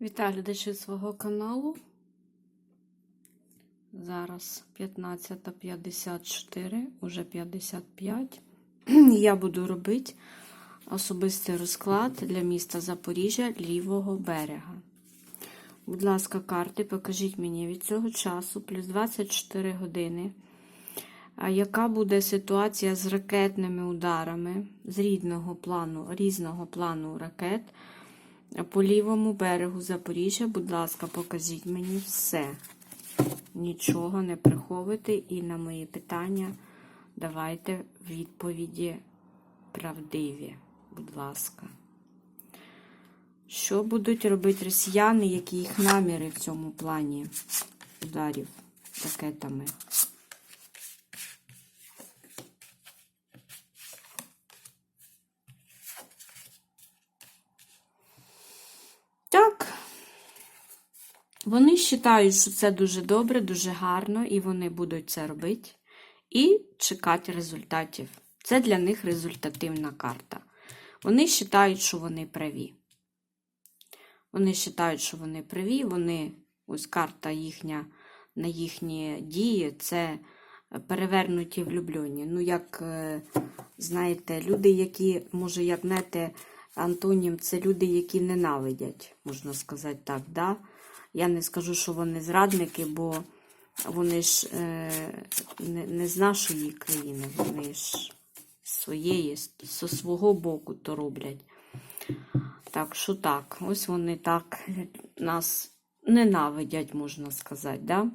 Вітаю глядачі свого каналу. Зараз 15.54, уже 55. Я буду робити особистий розклад для міста Запоріжжя лівого берега. Будь ласка, карти, покажіть мені від цього часу, плюс 24 години. Яка буде ситуація з ракетними ударами з рідного плану, різного плану ракет? По лівому берегу Запоріжжя, будь ласка, покажіть мені все. Нічого не приховуйте і на мої питання давайте відповіді правдиві, будь ласка. Що будуть робити росіяни, які їх наміри в цьому плані ударів ракетами? Так. Вони вважають, що це дуже добре, дуже гарно, і вони будуть це робити і чекати результатів. Це для них результативна карта. Вони вважають, що вони праві. Вони вважають, що вони праві, вони, ось карта їхня на їхні дії це перевернуті влюблені. Ну, як, е, знаєте, люди, які, може, як знаєте, Антонім, це люди, які ненавидять, можна сказати так. да? Я не скажу, що вони зрадники, бо вони ж е, не, не з нашої країни, вони ж своєї, зі свого боку то роблять. Так що так, ось вони так нас ненавидять, можна сказати. да?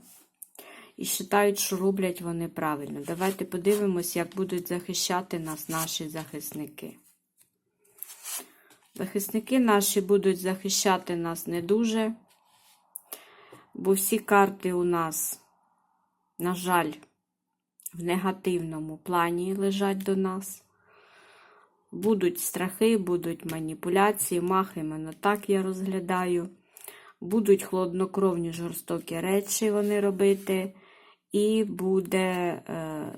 І вважають, що роблять вони правильно. Давайте подивимось, як будуть захищати нас наші захисники. Захисники наші будуть захищати нас не дуже, бо всі карти у нас, на жаль, в негативному плані лежать до нас. Будуть страхи, будуть маніпуляції, мах, іменно так я розглядаю. Будуть хладнокровні жорстокі речі вони робити, і буде е,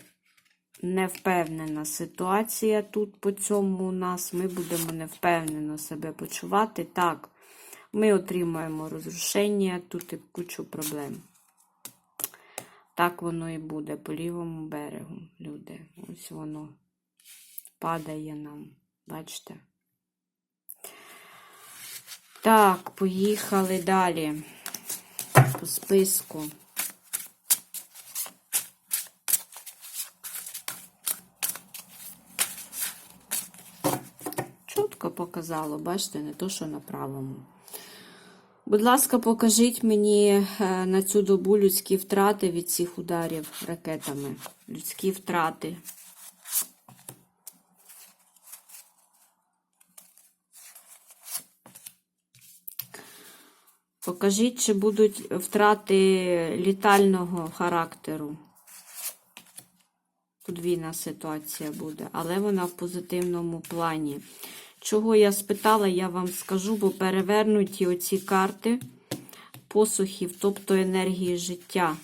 невпевнена ситуація тут по цьому у нас. Ми будемо невпевнено себе почувати. Так, ми отримаємо розрушення, тут і кучу проблем. Так воно і буде по лівому берегу, люди. Ось воно падає нам. Бачите? Так, поїхали далі по списку. Чітко показало, бачите, не то, що на правому. Будь ласка, покажіть мені е, на цю добу людські втрати від цих ударів ракетами. Людські втрати. Покажіть, чи будуть втрати літального характеру. Подвійна ситуація буде, але вона в позитивному плані. Чого я спитала, я вам скажу, бо перевернуті оці карти посухів, тобто енергії життя.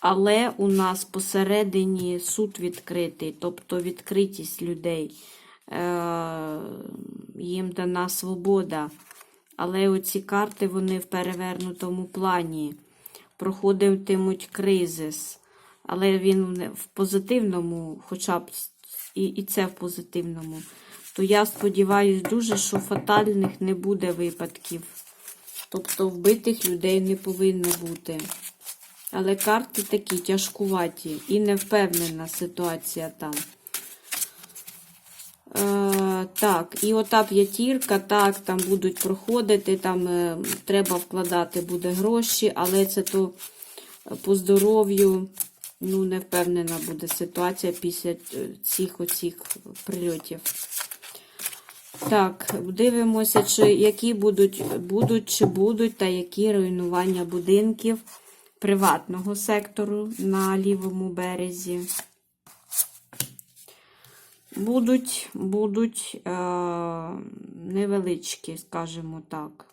Але у нас посередині суд відкритий, тобто відкритість людей. Е, Їм дана свобода. Але оці карти вони в перевернутому плані. Проходитимуть кризис. Але він в позитивному, хоча б і, і це в позитивному. То я сподіваюся дуже, що фатальних не буде випадків. Тобто вбитих людей не повинно бути. Але карти такі тяжкуваті і невпевнена ситуація там. Е, так, і ота п'ятірка, так, там будуть проходити, там е, треба вкладати буде гроші, але це то по здоров'ю, ну, не буде ситуація після е, цих оцих прильотів. Так, дивимося, чи які будуть, будуть чи будуть, та які руйнування будинків приватного сектору на лівому березі. Будуть, будуть е, невеличкі, скажімо так,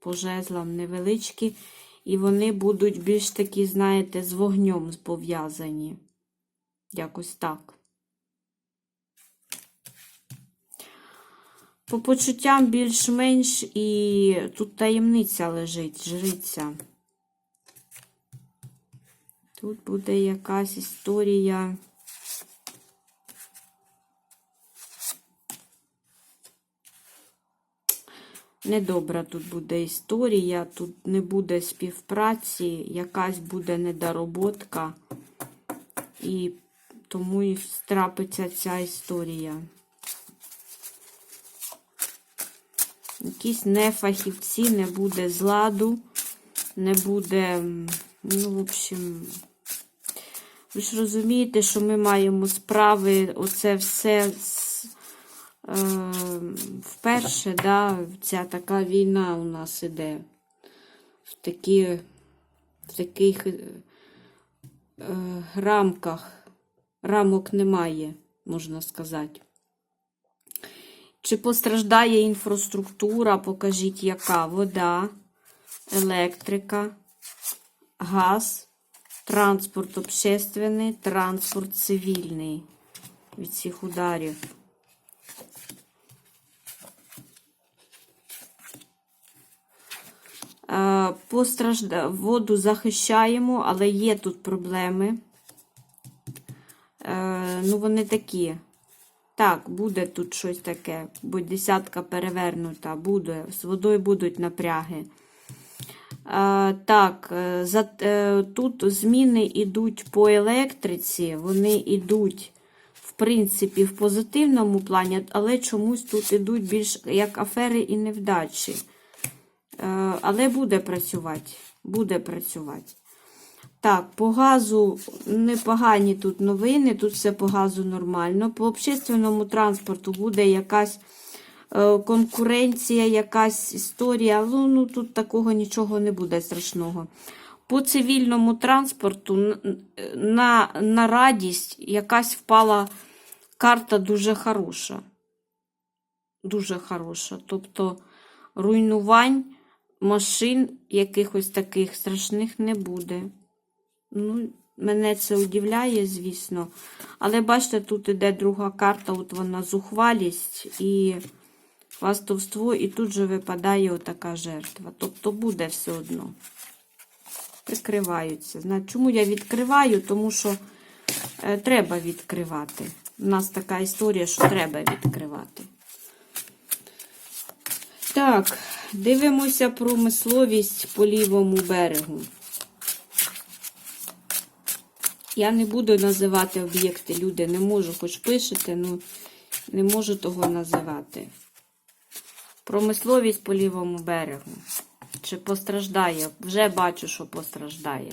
по жезлам невеличкі, і вони будуть більш такі, знаєте, з вогнем пов'язані. Якось так. По почуттям більш-менш і тут таємниця лежить, жриця. Тут буде якась історія. Недобра тут буде історія, тут не буде співпраці, якась буде недороботка, і тому і трапиться ця історія. Якісь нефахівці, не буде зладу, не буде, ну, в общем, ви ж розумієте, що ми маємо справи, оце все з, е, вперше, да, ця така війна у нас іде. В, такі, в таких е, рамках. Рамок немає, можна сказати. Чи постраждає інфраструктура, покажіть, яка вода, електрика, газ, транспорт общественний, транспорт цивільний від цих ударів. Е, Постражда... Воду захищаємо, але є тут проблеми. Е, ну, вони такі. Так, буде тут щось таке, бо десятка перевернута, буде, з водою будуть напряги. Е, так, е, за, е, тут зміни йдуть по електриці, вони йдуть, в принципі, в позитивному плані, але чомусь тут йдуть більш як афери і невдачі. Е, але буде працювати. Буде працювати. Так, по газу непогані тут новини, тут все по газу нормально. По общественному транспорту буде якась е, конкуренція, якась історія. Ну, ну тут такого нічого не буде страшного. По цивільному транспорту на, на радість якась впала карта дуже хороша. Дуже хороша. Тобто руйнувань машин якихось таких страшних не буде. Ну, мене це удивляє, звісно. Але бачите, тут іде друга карта, от вона зухвалість і хвастовство, і тут же випадає отака жертва. Тобто буде все одно. Прикриваються. Зна- Чому я відкриваю? Тому що е, треба відкривати. У нас така історія, що треба відкривати. Так, дивимося промисловість по лівому берегу. Я не буду називати об'єкти, люди, не можу, хоч пишете, ну не можу того називати. Промисловість по лівому берегу. Чи постраждає? Вже бачу, що постраждає.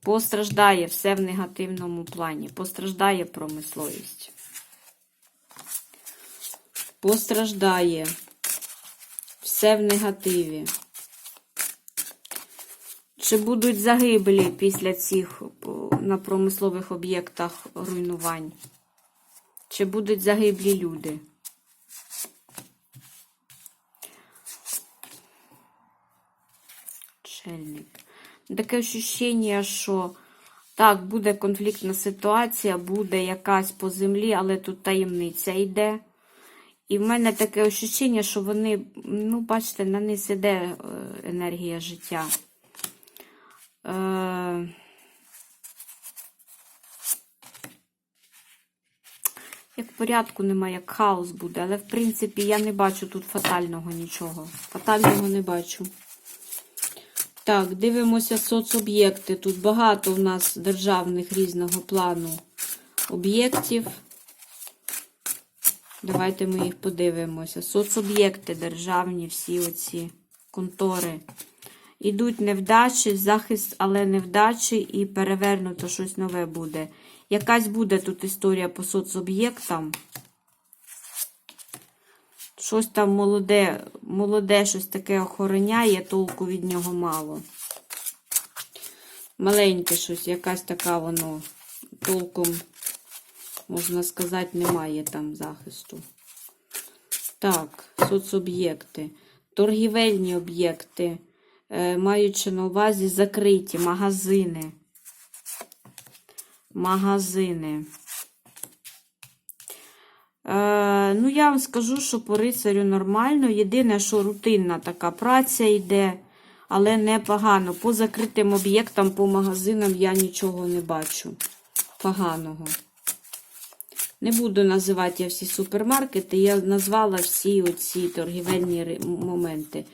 Постраждає все в негативному плані. Постраждає промисловість. Постраждає все в негативі. Чи будуть загиблі після цих на промислових об'єктах руйнувань? Чи будуть загиблі люди? Чельник. Таке ощущення, що так, буде конфліктна ситуація, буде якась по землі, але тут таємниця йде. І в мене таке ощущення, що вони, ну, бачите, на них іде е, енергія життя. Е, Як порядку немає, як хаос буде, але в принципі я не бачу тут фатального нічого. Фатального не бачу. Так, дивимося соцоб'єкти. Тут багато у нас державних різного плану об'єктів. Давайте ми їх подивимося. Соцоб'єкти державні, всі оці контори. Ідуть невдачі, захист, але невдачі, і перевернуто щось нове буде. Якась буде тут історія по соцоб'єктам. Щось там молоде, молоде щось таке охороняє, толку від нього мало. Маленьке щось, якась така воно толком, можна сказати, немає там захисту. Так, соцоб'єкти. Торгівельні об'єкти, маючи на увазі закриті магазини. Магазини. Е, ну, я вам скажу, що по рицарю нормально. Єдине, що рутинна така праця йде, але непогано. По закритим об'єктам, по магазинам я нічого не бачу поганого. Не буду називати я всі супермаркети, я назвала всі оці торгівельні моменти.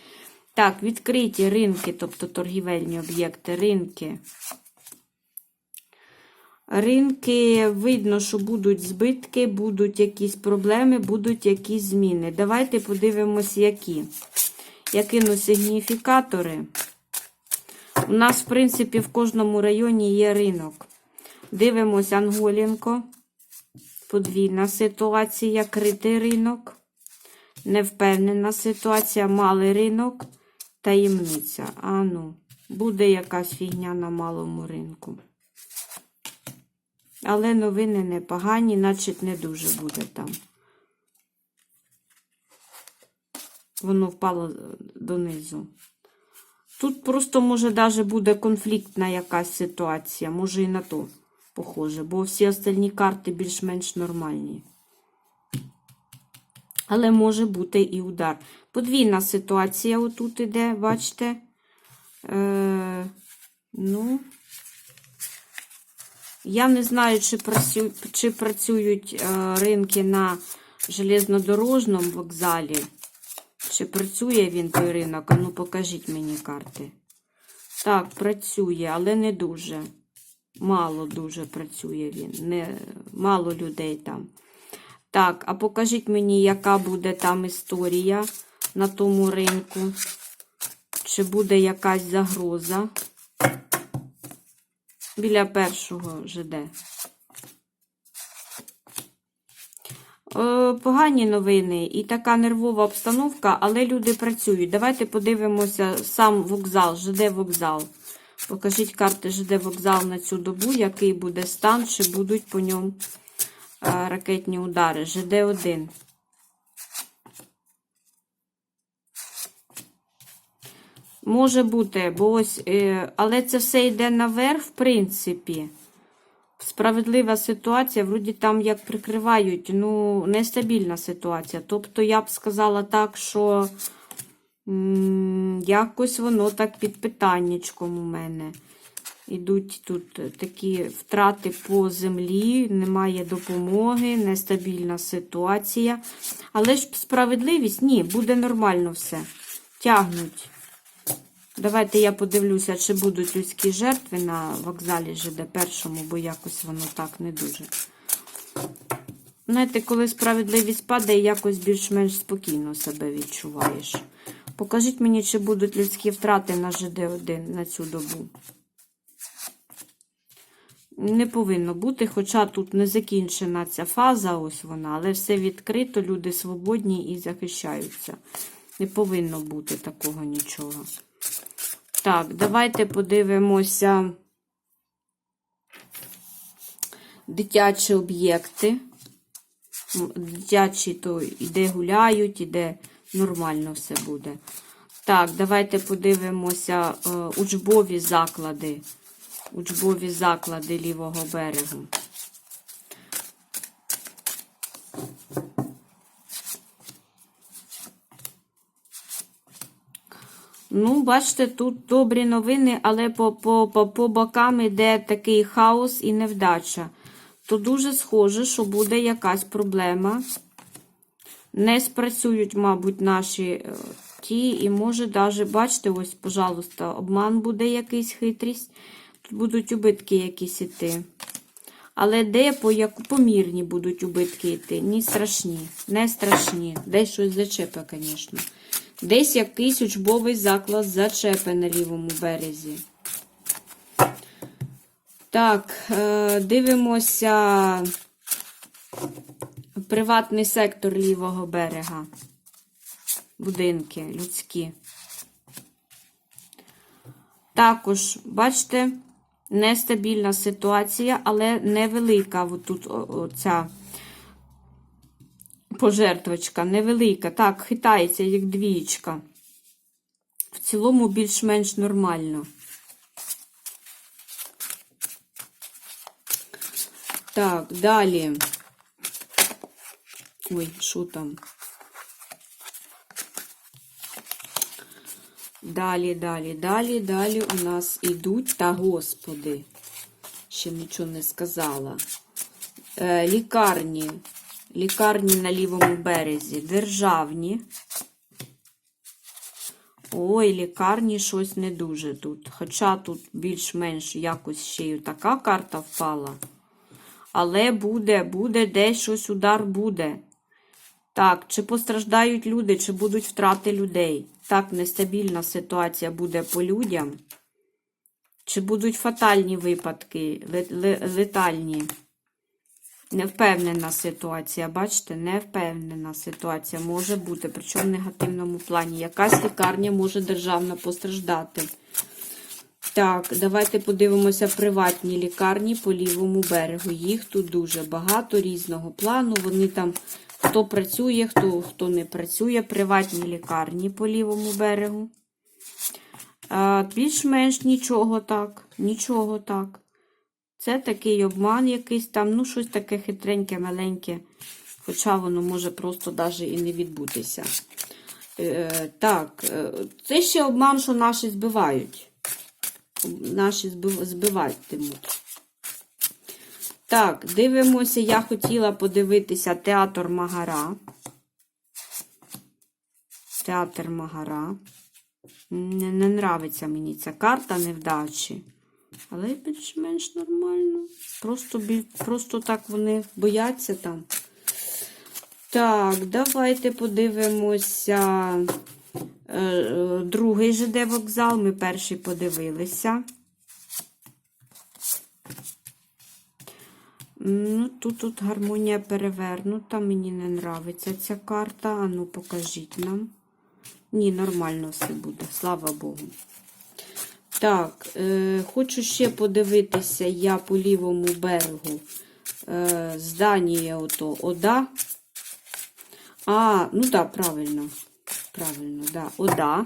Так, відкриті ринки, тобто торгівельні об'єкти, ринки. Ринки видно, що будуть збитки, будуть якісь проблеми, будуть якісь зміни. Давайте подивимось, які. Я кину сигніфікатори. У нас, в принципі, в кожному районі є ринок. Дивимось Анголінко. Подвійна ситуація, критий ринок. Невпевнена ситуація, малий ринок, таємниця. А ну, буде якась фігня на малому ринку. Але новини непогані, значить не дуже буде там. Воно впало донизу. Тут просто, може, даже буде конфліктна якась ситуація, може і на то похоже, бо всі остальні карти більш-менш нормальні. Але може бути і удар. Подвійна ситуація отут іде, бачите? Е, ну, я не знаю, чи, працю, чи працюють е, ринки на железнодорожному вокзалі. Чи працює він той ринок? А ну покажіть мені карти. Так, працює, але не дуже. Мало дуже працює він. Не, мало людей там. Так, а покажіть мені, яка буде там історія на тому ринку. Чи буде якась загроза біля першого ЖД. Е, Погані новини і така нервова обстановка, але люди працюють. Давайте подивимося сам вокзал, ЖД вокзал. Покажіть карти ЖД вокзал на цю добу, який буде стан, чи будуть по ньому ракетні удари. ЖД-1. Може бути, бо ось, е, але це все йде наверх, в принципі. Справедлива ситуація, вроді там як прикривають, ну, нестабільна ситуація. Тобто, я б сказала так, що м, якось воно так під питаннячком у мене. Ідуть тут такі втрати по землі, немає допомоги, нестабільна ситуація. Але ж справедливість ні, буде нормально все. Тягнуть. Давайте я подивлюся, чи будуть людські жертви на вокзалі ЖД першому, бо якось воно так не дуже. Знаєте, коли справедливість падає, якось більш-менш спокійно себе відчуваєш. Покажіть мені, чи будуть людські втрати на ЖД1 на цю добу. Не повинно бути, хоча тут не закінчена ця фаза, ось вона, але все відкрито, люди свободні і захищаються. Не повинно бути такого нічого. Так, давайте подивимося дитячі об'єкти. Дитячі то іде гуляють, іде нормально все буде. Так, давайте подивимося е, учбові заклади. Учбові заклади лівого берегу. Ну, бачите, тут добрі новини, але по, по, по, по бокам йде такий хаос і невдача. То дуже схоже, що буде якась проблема. Не спрацюють, мабуть, наші е, ті, і може навіть, бачите, ось, пожалуйста, обман буде якийсь хитрість. Будуть убитки якісь іти. Але де по яку помірні будуть убитки йти? Ні страшні, не страшні. Десь щось зачепе, звісно. Десь якийсь учбовий заклад зачепе на лівому березі. Так, е, дивимося приватний сектор лівого берега. Будинки людські. Також, бачите, нестабільна ситуація, але невелика. Тут ця пожертвочка, невелика. Так, хитається, як двієчка. В цілому більш-менш нормально. Так, далі. Ой, що там? Далі, далі, далі, далі у нас ідуть, та господи, ще нічого не сказала. Е, лікарні. Лікарні на лівому березі. Державні. Ой, лікарні щось не дуже тут. Хоча тут більш-менш якось ще й така карта впала. Але буде, буде, десь щось удар буде. Так, чи постраждають люди, чи будуть втрати людей? Так, нестабільна ситуація буде по людям. Чи будуть фатальні випадки, ле- ле- летальні? Невпевнена ситуація, бачите, невпевнена ситуація може бути, причому в негативному плані. Якась лікарня може державна постраждати. Так, давайте подивимося приватні лікарні по лівому берегу. Їх тут дуже багато різного плану. Вони там хто працює, хто, хто не працює. Приватні лікарні по лівому берегу. Більш-менш нічого так. Нічого так. Це такий обман якийсь там, ну, щось таке хитреньке, маленьке. Хоча воно може просто навіть і не відбутися. Е, так, е, це ще обман, що наші збивають. Наші збив- збиватимуть. Так, дивимося. Я хотіла подивитися театр Магара. Театр Магара. Не, не нравиться мені ця карта невдачі. Але більш-менш нормально. Просто, просто так вони бояться там. Так, давайте подивимося. Е, е, Другий ЖД вокзал. Ми перший подивилися. Ну, тут, тут гармонія перевернута. Мені не нравиться ця карта. А ну, покажіть нам. Ні, нормально все буде, слава Богу. Так, е, хочу ще подивитися я по лівому берегу е, здання ото ОДА. А, ну так, да, правильно. Правильно, да, ОДА.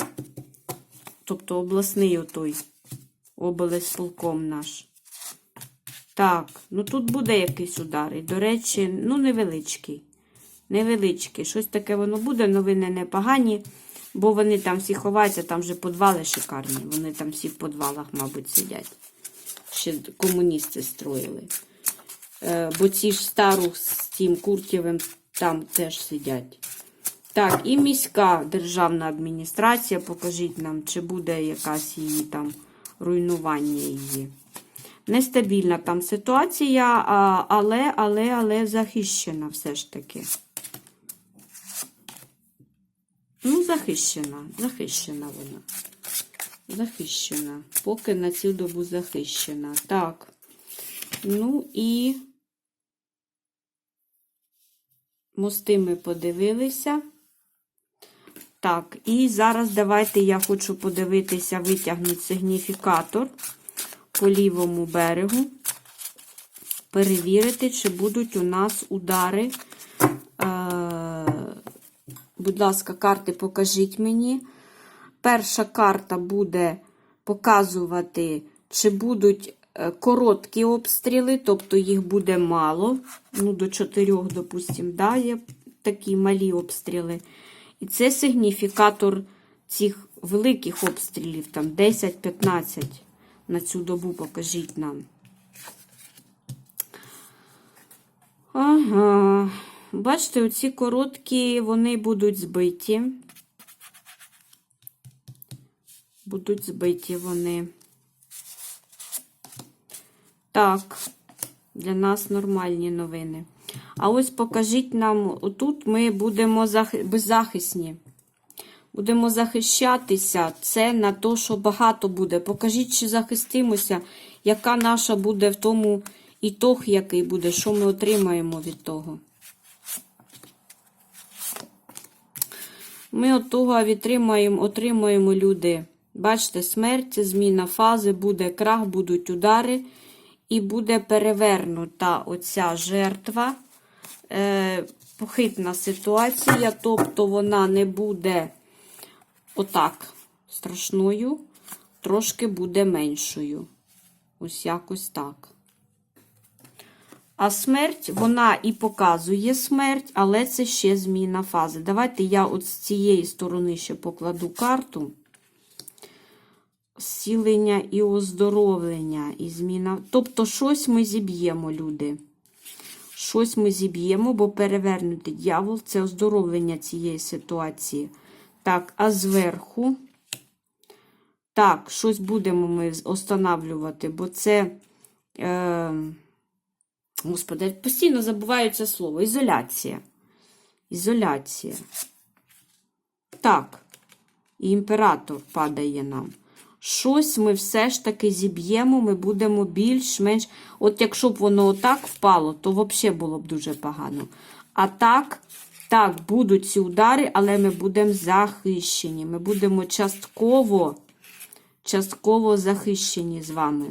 Тобто обласний отой облсполком наш. Так, ну тут буде якийсь удар. І, до речі, ну невеличкий. Невеличкий. Щось таке воно буде, новини непогані, бо вони там всі ховаються, там вже подвали шикарні. Вони там всі в подвалах, мабуть, сидять. Ще комуністи строїли. Е, бо ці ж стару з тим Куртєвим там теж сидять. Так, і міська державна адміністрація. Покажіть нам, чи буде якась її там руйнування її. Нестабільна там ситуація, але, але, але захищена все ж таки. Ну, захищена, захищена вона. Захищена. Поки на цю добу захищена. Так. Ну і мости ми подивилися. Так, і зараз давайте я хочу подивитися, витягнути сигніфікатор по лівому берегу. Перевірити, чи будуть у нас удари. Е, будь ласка, карти покажіть мені. Перша карта буде показувати, чи будуть е, короткі обстріли, тобто їх буде мало. Ну, до 4, допустимо, да, є такі малі обстріли. І це сигніфікатор цих великих обстрілів, там 10-15 на цю добу покажіть нам. Ага. Бачите, оці короткі, вони будуть збиті. Будуть збиті вони. Так, для нас нормальні новини. А ось покажіть нам, отут ми будемо зах... беззахисні. Будемо захищатися. Це на те, що багато буде. Покажіть, чи захистимося, яка наша буде в тому ітог, який буде, що ми отримаємо від того. Ми от того відтримаємо, отримаємо люди. Бачите, смерть, зміна фази, буде крах, будуть удари, і буде перевернута оця жертва. Е, похитна ситуація, тобто вона не буде отак страшною, трошки буде меншою. Ось якось так. А смерть, вона і показує смерть, але це ще зміна фази. Давайте я от з цієї сторони ще покладу карту. Зцілення і оздоровлення, і зміна. Тобто, щось ми зіб'ємо, люди. Щось ми зіб'ємо, бо перевернутий дьявол це оздоровлення цієї ситуації. Так, а зверху. Так, щось будемо ми останавлювати, бо це. Е, Господи, постійно забуваю це слово. Ізоляція. Ізоляція. Так. І імператор падає нам. Щось ми все ж таки зіб'ємо, ми будемо більш-менш. От якщо б воно отак впало, то взагалі було б дуже погано. А так, так, будуть ці удари, але ми будемо захищені. Ми будемо частково, частково захищені з вами.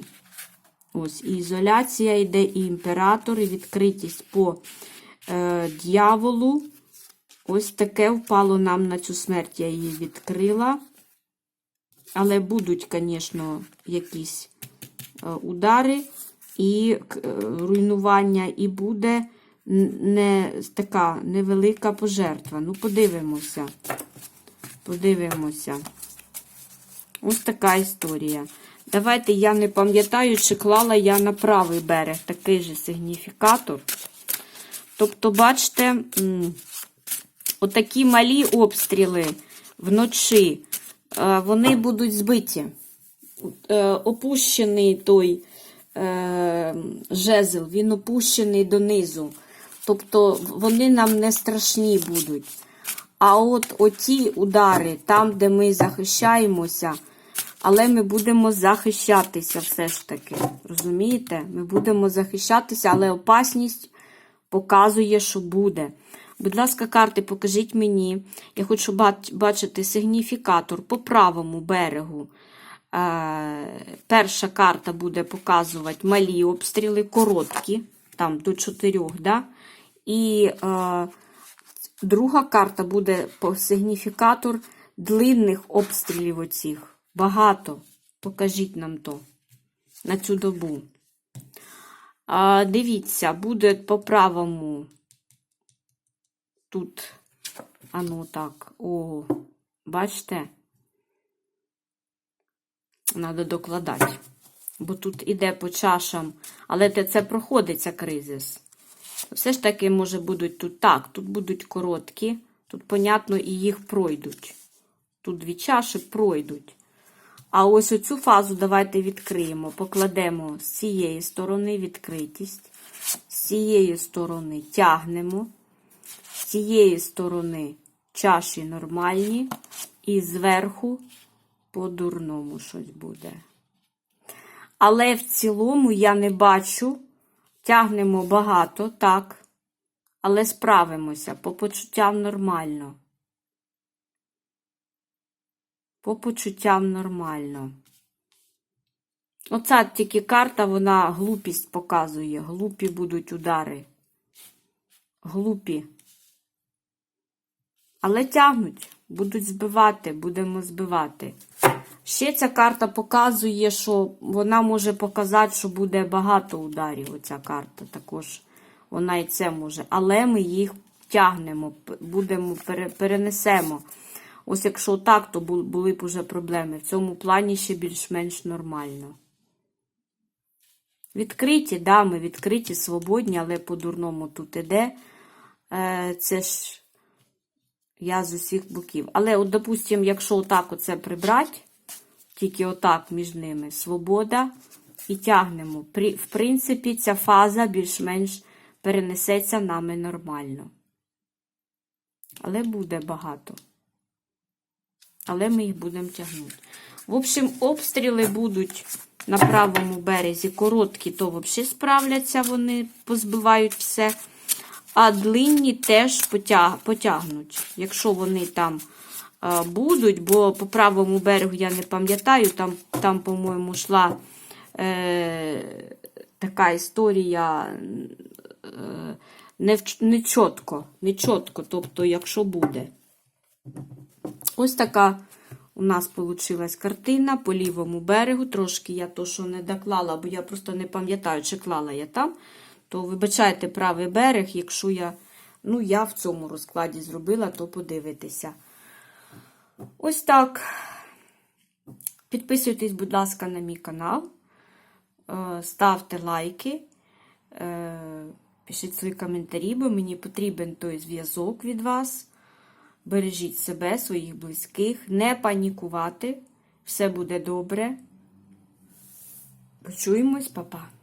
Ось, і ізоляція йде, і імператор, і відкритість по е, дьяволу. Ось таке впало нам на цю смерть, я її відкрила. Але будуть, звісно, якісь е, удари і е, руйнування, і буде не така невелика пожертва. Ну, подивимося. Подивимося. Ось така історія. Давайте я не пам'ятаю, чи клала я на правий берег такий же сигніфікатор. Тобто, бачите, отакі малі обстріли вночі, вони будуть збиті. Е, Опущений той е, жезл, він опущений донизу. Тобто, вони нам не страшні будуть. А от оті удари, там, де ми захищаємося, але ми будемо захищатися все ж таки. Розумієте? Ми будемо захищатися, але опасність показує, що буде. Будь ласка, карти, покажіть мені. Я хочу бачити сигніфікатор по правому берегу. Е, перша карта буде показувати малі обстріли, короткі, там до 4, да? І е, друга карта буде по сигніфікатор длинних обстрілів оцих. Багато. Покажіть нам то на цю добу. А, Дивіться, буде по правому. Тут, а ну так, о, бачите? Надо докладати. Бо тут іде по чашам, але це проходиться кризис. Все ж таки, може, будуть тут так, тут будуть короткі, тут, понятно, і їх пройдуть. Тут дві чаші пройдуть. А ось оцю фазу давайте відкриємо. Покладемо з цієї сторони відкритість, з цієї сторони тягнемо, з цієї сторони чаші нормальні, і зверху по-дурному щось буде. Але в цілому я не бачу, тягнемо багато, так, але справимося по почуттям нормально. По почуттям нормально. Оця тільки карта, вона глупість показує. Глупі будуть удари. Глупі. Але тягнуть, будуть збивати, будемо збивати. Ще ця карта показує, що вона може показати, що буде багато ударів. Оця карта також. Вона і це може. Але ми їх тягнемо, будемо, перенесемо. Ось якщо так, то були б уже проблеми. В цьому плані ще більш-менш нормально. Відкриті, да, ми відкриті, свободні, але по-дурному тут іде. Е, Це ж я з усіх боків. Але, от, допустимо, якщо отак оце прибрати, тільки отак між ними свобода і тягнемо. В принципі, ця фаза більш-менш перенесеться нами нормально. Але буде багато але ми їх будемо тягнути. В общем, обстріли будуть на правому березі короткі, то взагалі справляться, вони позбивають все. А длинні теж потяг, потягнуть, якщо вони там будуть, бо по правому берегу я не пам'ятаю, там, там по-моєму, йшла е, така історія е, не, не чітко, не чітко, тобто, якщо буде. Ось така у нас вийшла картина по лівому берегу. Трошки я то, що не доклала, бо я просто не пам'ятаю, чи клала я там. То вибачайте правий берег, якщо я, ну, я в цьому розкладі зробила, то подивитися. Ось так. Підписуйтесь, будь ласка, на мій канал. Е, Ставте лайки. Е, Пишіть свої коментарі, бо мені потрібен той зв'язок від вас. Бережіть себе, своїх близьких, не панікувати. Все буде добре. Почуємось, папа.